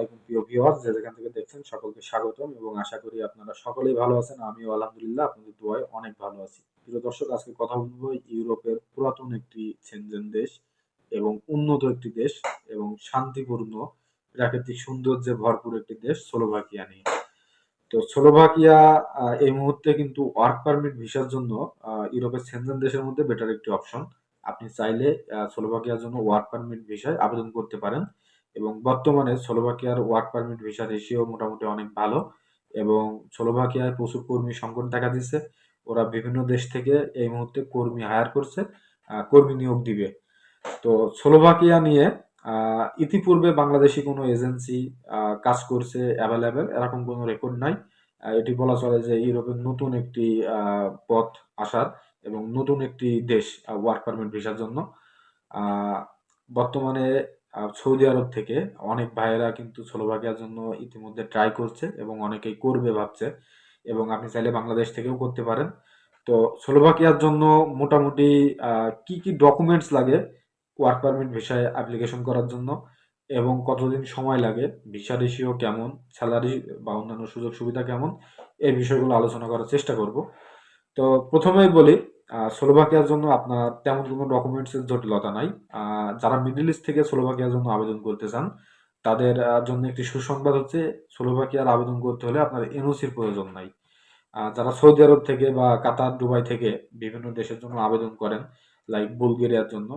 আলাইকুম প্রিয় ভিউয়ার্স যে যেখান থেকে দেখছেন, সকলকে স্বাগতম এবং আশা করি আপনারা সকলেই ভালো আছেন। আমিও আলহামদুলিল্লাহ আপনাদের দোয়ায় অনেক ভালো আছি। প্রিয় দর্শক, আজকে কথা বলব ইউরোপের পুরাতন একটি সেনজেন দেশ এবং উন্নত একটি দেশ এবং শান্তিপূর্ণ, প্রাকৃতিক সৌন্দর্যে ভরপুর একটি দেশ স্লোভাকিয়া নিয়ে। তো স্লোভাকিয়া এই মুহূর্তে কিন্তু ওয়ার্ক পারমিট ভিসার জন্য ইউরোপের সেনজেন দেশের মধ্যে বেটার একটি অপশন আপনি চাইলে স্লোভাকিয়ার জন্য ওয়ার্ক পারমিট ভিসায় আবেদন করতে পারেন। এবং বর্তমানে স্লোভাকিয়ার ওয়ার্ক পারমিট ভিসা রেশিও মোটামুটি অনেক ভালো এবং স্লোভাকিয়ায় প্রচুর কর্মী সংকট দেখা দিচ্ছে ওরা বিভিন্ন দেশ থেকে এই মুহূর্তে কর্মী হায়ার করছে কর্মী নিয়োগ দিবে। তো স্লোভাকিয়া নিয়ে ইতিপূর্বে বাংলাদেশি কোনো এজেন্সি কাজ করছে অ্যাভেলেবেল এরকম কোনো রেকর্ড নাই। এটি বলা চলে যে ইউরোপের নতুন একটি পথ আসার এবং নতুন একটি দেশ ওয়ার্ক পারমিট ভিসার জন্য। বর্তমানে সৌদি আরব থেকে। অনেক ভাইয়েরা কিন্তু স্লোভাকিয়ার জন্য ইতিমধ্যে ট্রাই করছে এবং অনেকেই করবে ভাবছে এবং আপনি চাইলে বাংলাদেশ থেকেও করতে পারেন। তো স্লোভাকিয়ার জন্য মোটামুটি কি কি ডকুমেন্টস লাগে ওয়ার্ক পারমিট ভিসায় অ্যাপ্লিকেশন করার জন্য এবং কতদিন সময় লাগে ভিসা রেশিও কেমন স্যালারি বা অন্যান্য সুযোগ সুবিধা কেমন, এই বিষয়গুলো আলোচনা করার চেষ্টা করব। তো প্রথমেই বলি স্লোভাকিয়ার জন্য আপনার তেমন কোনো ডকুমেন্টসের জটিলতা নাই। যারা মিডল ইস্ট থেকে স্লোভাকিয়ার জন্য আবেদন করতে চান, তাদের জন্য একটি সুসংবাদ হচ্ছে, স্লোভাকিয়ার আবেদন করতে হলে আপনার এনওসির প্রয়োজন নাই। যারা সৌদি আরব থেকে বা কাতার, দুবাই থেকে বিভিন্ন দেশের জন্য আবেদন করেন লাইক বুলগেরিয়ার জন্য।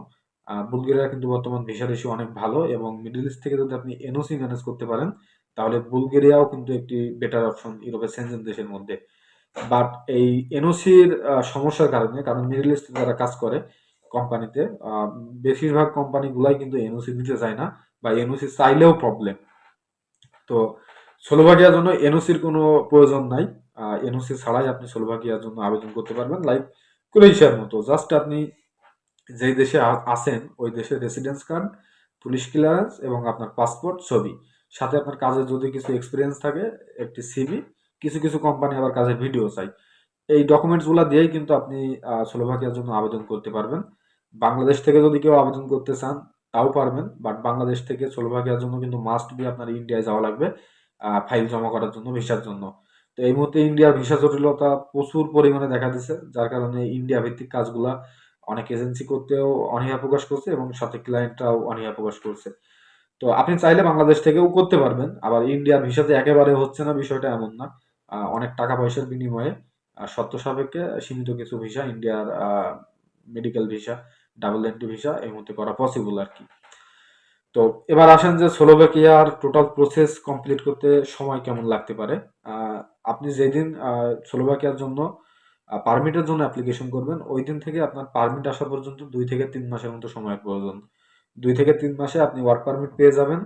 বুলগেরিয়া কিন্তু বর্তমান ভিসা রেশিও অনেক ভালো এবং মিডল ইস্ট থেকে যদি আপনি এনওসি ম্যানেজ করতে পারেন, তাহলে বুলগেরিয়াও কিন্তু একটি বেটার অপশন ইউরোপের সেনজেন দেশের মধ্যে। বাট এই এনওসির সমস্যার কারণে, কারণ মিডল ইস্টে যারা কাজ করে কোম্পানিতে বেশিরভাগ কোম্পানিগুলাই কিন্তু এনওসি দিতে চায় না বা এনওসি চাইলেও প্রবলেম তো স্লোভাকিয়ার জন্য এনওসির কোনো প্রয়োজন নাই। এনওসি ছাড়াই আপনি স্লোভাকিয়ার জন্য আবেদন করতে পারবেন লাইক ক্রোয়েশিয়ার মতো। জাস্ট আপনি যেই দেশে আছেন, ওই দেশের রেসিডেন্স কার্ড পুলিশ ক্লিয়ারেন্স এবং আপনার পাসপোর্ট ছবি। সাথে আপনার কাজের যদি কিছু এক্সপিরিয়েন্স থাকে, একটি সিভি কিছু কিছু কোম্পানি আবার কাজের ভিডিও চাই। এই ডকুমেন্টসগুলো দিয়েই কিন্তু আপনি স্লোভাকিয়ার জন্য আবেদন করতে পারবেন। বাংলাদেশ থেকে যদি কেউ আবেদন করতে চান, তাও পারবেন। বাট বাংলাদেশ থেকে স্লোভাকিয়ার জন্য কিন্তু মাস্ট বি আপনার ইন্ডিয়ায় যাওয়া লাগবে ফাইল জমা করার জন্য ভিসার জন্য। তো এই মুহূর্তে ইন্ডিয়ার ভিসা জটিলতা প্রচুর পরিমাণে দেখা দিচ্ছে যার কারণে ইন্ডিয়া ভিত্তিক কাজগুলা অনেক এজেন্সি করতেও অনীহা প্রকাশ করছে এবং সাথে ক্লায়েন্টরাও অনীহা প্রকাশ করছে। তো আপনি চাইলে বাংলাদেশ থেকেও করতে পারবেন, আবার ইন্ডিয়ার ভিসাতে একেবারে হচ্ছে না, বিষয়টা এমন না। অনেক টাকা পয়সার বিনিময়ে শর্ত সাপেক্ষে সীমিত কিছু ভিসা, ইন্ডিয়ার medical visa double entry visa এই মুহূর্তে করা পসিবল আর কি। তো এবার আসেন যে স্লোভাকিয়ার টোটাল প্রসেস কমপ্লিট করতে সময় কেমন লাগতে পারে? আপনি যেদিন স্লোভাকিয়ার জন্য পারমিটের জন্য অ্যাপ্লিকেশন করবেন, ওই দিন থেকে আপনার পারমিট আসা পর্যন্ত দুই থেকে তিন মাসের মতো সময়ের প্রয়োজন দুই থেকে তিন মাসে আপনি ওয়ার্ক পারমিট পেয়ে যাবেন।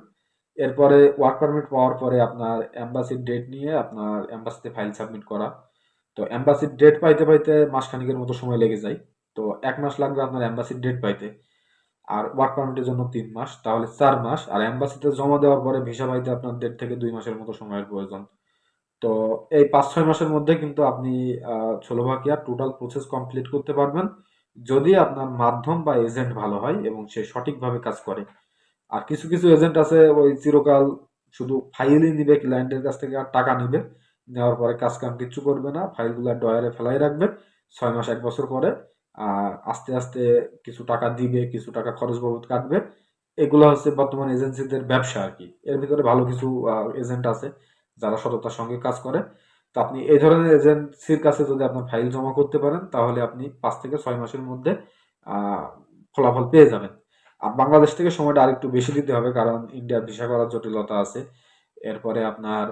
এরপরে ওয়ার্ক পারমিট পাওয়ার পরে আপনার এম্বাসির ডেট নিয়ে আপনার এম্বাসিতে ফাইল সাবমিট করা। তো এম্বাসির ডেট পাইতে পাইতে মাসখানেকের মতো সময় লেগে যায়। তো এক মাস লাগবে আপনার এম্বাসির ডেট পাইতে। আর ওয়ার্ক পারমিটের জন্য তিন মাস, তাহলে চার মাস। আর এম্বাসিতে জমা দেওয়ার পরে ভিসা পাইতে আপনার দেড় থেকে দুই মাসের মতো সময়ের প্রয়োজন। তো এই পাঁচ ছয় মাসের মধ্যে কিন্তু আপনি স্লোভাকিয়ার টোটাল প্রসেস কমপ্লিট করতে পারবেন। যদি আপনার মাধ্যম বা এজেন্ট ভালো হয় এবং সে সঠিকভাবে কাজ করে। আর কিছু কিছু এজেন্ট আছে ওই চিরকাল শুধু ফাইলই নিবে ক্লায়েন্টের কাছ থেকে আর টাকা নিবে। নেওয়ার পরে কাজ কাম কিচ্ছু করবে না ফাইলগুলো ডয়ারে ফেলাই রাখবে ছয় মাস, এক বছর পরে। আর আস্তে আস্তে কিছু টাকা দিবে, কিছু টাকা খরচ বাবদ কাটবে। এগুলো হচ্ছে বর্তমান এজেন্সিদের ব্যবসা আর কি। এর ভিতরে ভালো কিছু এজেন্ট আছে যারা সততার সঙ্গে কাজ করে। তো আপনি এই ধরনের এজেন্সির কাছে যদি আপনার ফাইল জমা করতে পারেন, তাহলে আপনি পাঁচ থেকে ছয় মাসের মধ্যে ফলাফল পেয়ে যাবেন। আর বাংলাদেশ থেকে সময়টা আরেকটু বেশি দিতে হবে কারণ ইন্ডিয়ার ভিসা করার জটিলতা আছে। এরপরে আপনার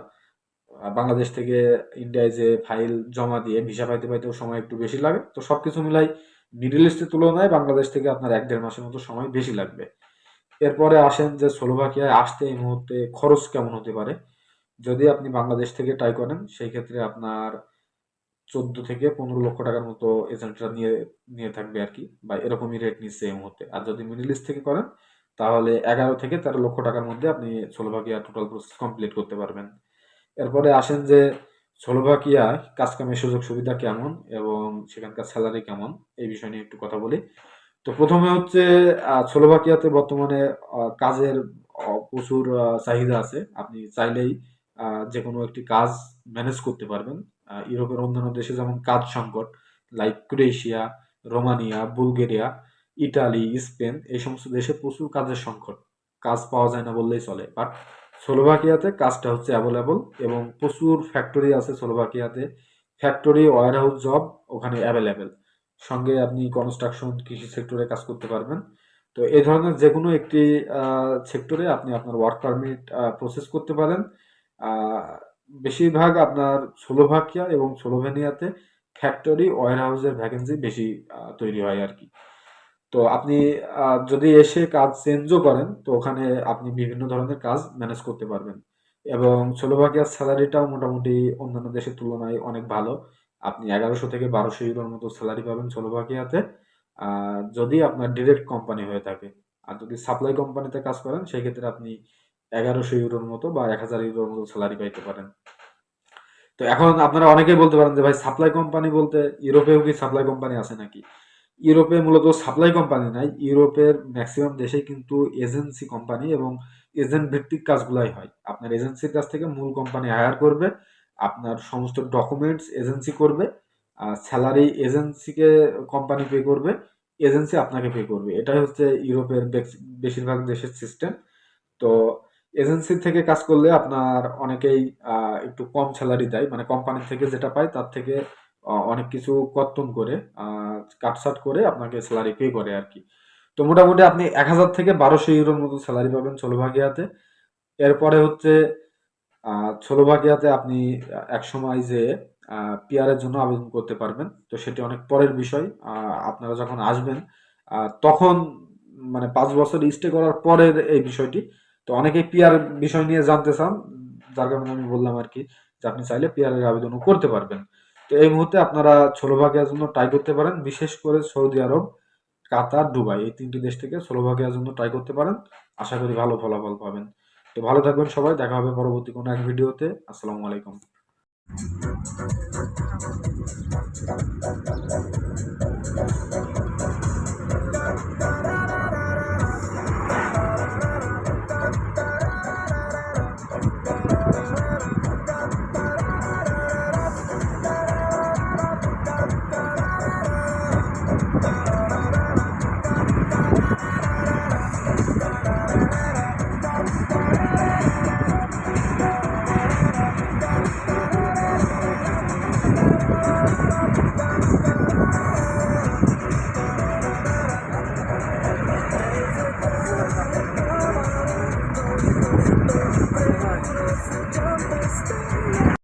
বাংলাদেশ থেকে ইন্ডিয়ায় যে ফাইল জমা দিয়ে ভিসা পাইতে পাইতেও সময় একটু বেশি লাগে। তো সব কিছু মিলাই মিডল ইস্টের তুলনায় বাংলাদেশ থেকে আপনার এক দেড় মাসের মতো সময় বেশি লাগবে। এরপরে আসেন যে স্লোভাকিয়ায় আসতে এই মুহূর্তে খরচ কেমন হতে পারে? যদি আপনি বাংলাদেশ থেকে ট্রাই করেন, সেই ক্ষেত্রে আপনার চোদ্দ থেকে পনেরো লক্ষ টাকার মতো এজেন্টরা নিয়ে নিয়ে থাকবে আর কি বা এরকমই রেট নিচ্ছে এই মুহূর্তে আর যদি মিডল ইস্ট থেকে করেন তাহলে এগারো থেকে তেরো লক্ষ টাকার মধ্যে আপনি স্লোভাকিয়া টোটাল প্রসেস কমপ্লিট করতে পারবেন এরপরে আসেন যে স্লোভাকিয়ায় কাজ কামের সুযোগ সুবিধা কেমন এবং সেখানকার স্যালারি কেমন এই বিষয় নিয়ে একটু কথা বলি তো প্রথমে হচ্ছে আহ, বর্তমানে কাজের প্রচুর চাহিদা আছে। আপনি চাইলেই যে কোনো একটি কাজ ম্যানেজ করতে পারবেন। ইউরোপের অন্যান্য দেশে যেমন কাজ সংকট like Croatia, Romania, Bulgaria, Italy, Spain এই সমস্ত দেশে প্রচুর কাজের সংকট। কাজ পাওয়া যায় না বললেই চলে। বাট স্লোভাকিয়াতে কাজটা হচ্ছে অ্যাভেলেবল এবং প্রচুর ফ্যাক্টরি আছে স্লোভাকিয়াতে। ফ্যাক্টরি, ওয়্যারহাউস জব ওখানে অ্যাভেলেবেল সঙ্গে আপনি কনস্ট্রাকশন, কৃষি সেক্টরে কাজ করতে পারবেন। তো এ ধরনের যেকোনো একটি সেক্টরে আপনি আপনার ওয়ার্ক পারমিট প্রসেস করতে পারেন। বেশিরভাগ আপনার স্লোভাকিয়া এবং স্লোভেনিয়াতে ফ্যাক্টরি, ওয়্যারহাউসের ভ্যাকেন্সি বেশি তৈরি হয় আর কি তো আপনি যদি এসে কাজ চেঞ্জও করেন তো ওখানে আপনি বিভিন্ন ধরনের কাজ ম্যানেজ করতে পারবেন। এবং স্লোভাকিয়ার স্যালারিটাও মোটামুটি অন্যান্য দেশের তুলনায় অনেক ভালো। আপনি এগারোশো থেকে বারোশো ইউরোর মতো স্যালারি পাবেন স্লোভাকিয়াতে। যদি আপনার ডিরেক্ট কোম্পানি হয়ে থাকে। আর যদি সাপ্লাই কোম্পানিতে কাজ করেন সেক্ষেত্রে আপনি ১১০০ ইউরোর মতো বা ১০০০ ইউরোর মতো স্যালারি পাইতে পারেন। তো এখন আপনারা অনেকেই বলতে পারেন যে, ভাই সাপ্লাই কোম্পানি বলতে ইউরোপেও কি সাপ্লাই কোম্পানি আছে নাকি? ইউরোপে মূলত সাপ্লাই কোম্পানি নাই। ইউরোপের ম্যাক্সিমাম দেশে কিন্তু এজেন্সি কোম্পানি এবং এজেন্ট ভিত্তিক কাজগুলাই হয়। আপনার এজেন্সির কাছ থেকে মূল কোম্পানি হায়ার করবে। আপনার সমস্ত ডকুমেন্টস এজেন্সি করবে। আ সেলারি এজেন্সিকে কোম্পানি পে করবে। এজেন্সি আপনাকে পে করবে। এটাই হচ্ছে ইউরোপের বেশিরভাগ দেশের সিস্টেম। তো এজেন্সি থেকে কাজ করলে আপনার অনেকেই একটু কম স্যালারি দেয়। মানে কোম্পানি থেকে যেটা পায় তার থেকে অনেক কিছু কর্তন করে কাটসাট করে আপনাকে স্যালারি পে করে আর কি তো মোটামুটি আপনি ১০০০ থেকে বারোশো ইউরোর মতো স্যালারি পাবেন স্লোভাকিয়াতে। এরপরে হচ্ছে, আ স্লোভাকিয়াতে আপনি এক সময় যেয়ে পিয়ারের জন্য আবেদন করতে পারবেন। তো সেটি অনেক পরের বিষয়। আপনারা যখন আসবেন তখন মানে পাঁচ বছর স্টে করার পরের এই বিষয়টি। তো অনেকেই পিয়ার বিষয় নিয়ে জানতে চান। যার কারণে আমি বললাম আর কি যে আপনি চাইলে পিয়ারের আবেদনও করতে পারবেন। তো এই মুহূর্তে আপনারা স্লোভাকিয়ার জন্য ট্রাই করতে পারেন। বিশেষ করে সৌদি আরব, কাতার, দুবাই এই তিনটি দেশ থেকে স্লোভাকিয়ার জন্য ট্রাই করতে পারেন। আশা করি ভালো ফলাফল পাবেন। তো ভালো থাকবেন সবাই। দেখা হবে পরবর্তী কোনো এক ভিডিওতে। আসসালামু আলাইকুম।